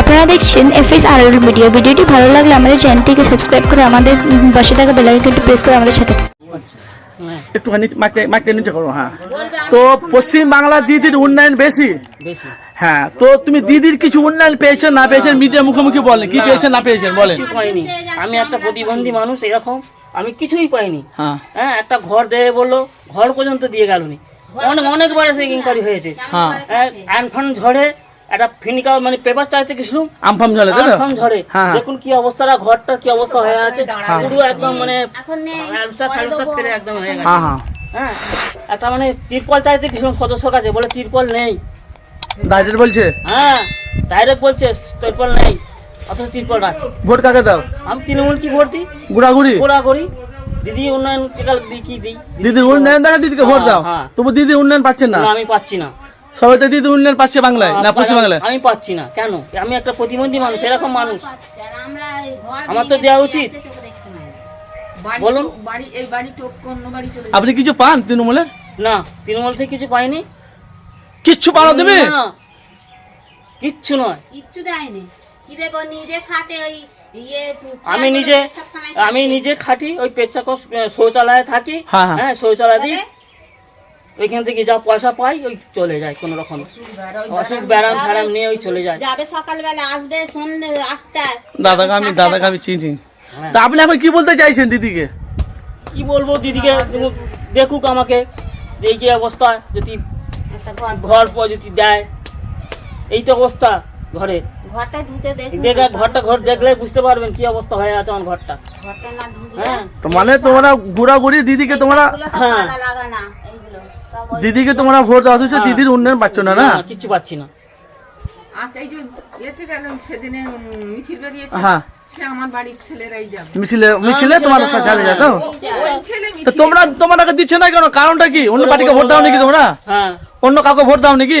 আপনারা দেখছেন এফএস আর মিডিয়া ভিডিওটি ভালো লাগলে আমাদের চ্যানেলটিকে সাবস্ক্রাইব করে আমাদের পাশে থাকা বেল আইকনটি প্রেস করে আমাদের সাথে থাকুন। একটুখানি মাইকটা নিচে করো হ্যাঁ। তো পশ্চিম বাংলা দিদির উন্নয়ন বেশি? বেশি। হ্যাঁ তো তুমি দিদির কিছু উন্নয়ন পেয়েছেন না পেয়েছেন মিডিয়া মুখোমুখি বলেন কি পেয়েছেন না পেয়েছেন বলেন। কিছু পাইনি। আমি একটা প্রতিবন্ধী মানুষ এরকম। আমি কিছুই পাইনি। হ্যাঁ। হ্যাঁ একটা ঘর দেবে বলল ঘর পর্যন্ত দিয়ে গেলনি। অনেক অনেকবার এসে ইনকোয়ারি হয়েছে। হ্যাঁ। অ্যানফান ঝড়ে একটা ফিনিকা মানে পেপার চাইতে আমফাম তাই তো? ঝড়ে হ্যাঁ। দেখুন কি অবস্থাটা ঘরটা কি অবস্থা হয়ে আছে। পুরো একদম মানে ব্যবসা ফ্যাবসা ফেলে একদম হয়ে গেছে। হ্যাঁ হ্যাঁ। হ্যাঁ একটা মানে তিরপল চাইতে গেছিলাম সদস্যর কাছে বলে তিরপল নেই। ডাইরেক্ট বলছে? হ্যাঁ ডাইরেক্ট বলছে তিরপল নেই অথচ তিরপল আছে। ভোট কাকে দাও? আমি তৃণমূল কি ভর্তি ঘোরাঘুরি গোড়া করি দিদি উন্নয়ন দিই কি দিই? দিদির উন্নয়ন দেখা দিদিকে ভোট দাও। হ্যাঁ। তবু দিদি উন্নয়ন পাচ্ছেন না? না, আমি পাচ্ছি না। সবাই তো দিদি উন্নয়ন পাচ্ছে বাংলায় না পশ্চিম বাংলায় আমি পাচ্ছি না। কেন? আমি একটা প্রতিবন্ধী মানুষ এরকম মানুষ। আমার তো দেওয়া উচিত। বলুন। বাড়ি এই বাড়ি টপকে অন্য বাড়ি চলে আপনি কিছু পান তৃণমূলের না তৃণমূল থেকে কিছু পাইনি। কিচ্ছু পানো দেবে? না, কিচ্ছু নয়। কিচ্ছু দেয়নি। কি দেবো নিজে খাটে ওই ইয়ে আমি নিজে আমি নিজে খাটি ওই পেচ্ছাক শৌচালয়ে থাকি। হ্যাঁ, হ্যাঁ। হ্যাঁ শৌচালয় দিই। ওইখান থেকে যা পয়সা পাই ওই চলে যায় কোনো রকম অসুখ ব্যারাম ফ্যারাম নিয়ে ওই চলে যায়। যাবে সকালবেলা আসবে সন্ধে আটটায়। দাদাকে আমি দাদাকে আমি চিনি। হ্যাঁ। তা আপনি এখন কি বলতে চাইছেন দিদিকে? কি বলব দিদিকে? দেখুক আমাকে। যে এই যে অবস্থা? যদি ঘর। পর যদি দেয়। এই তো অবস্থা। ঘরে। ঘরটা ঢুকে দেখে ঘরটা ঘর দেখলে বুঝতে পারবেন কি অবস্থা হয়ে আছে আমার ঘরটা। হ্যাঁ। তো মানে তোমরা ঘোরাঘুরি দিদিকে তোমরা হ্যাঁ। দিদিকে তোমরা ভোট দেওয়া হচ্ছে হ্যাঁ। দিদির উন্নয়ন পাচ্ছ না না? কিচ্ছু পাচ্ছি না। আচ্ছা এই যে এতে গেল সেদিনে উম, মিছিল বেরিয়েছে। হ্যাঁ। সে আমার বাড়ির ছেলেরাই যাবে। মিছিলে মিছিলে তোমার হ্যাঁ, হ্যাঁ, দিচ্ছে না কেন? কারণটা কি? অন্য পার্টিকে ভোট দাও নাকি তোমরা? হ্যাঁ। অন্য কাউকে ভোট দাও নাকি?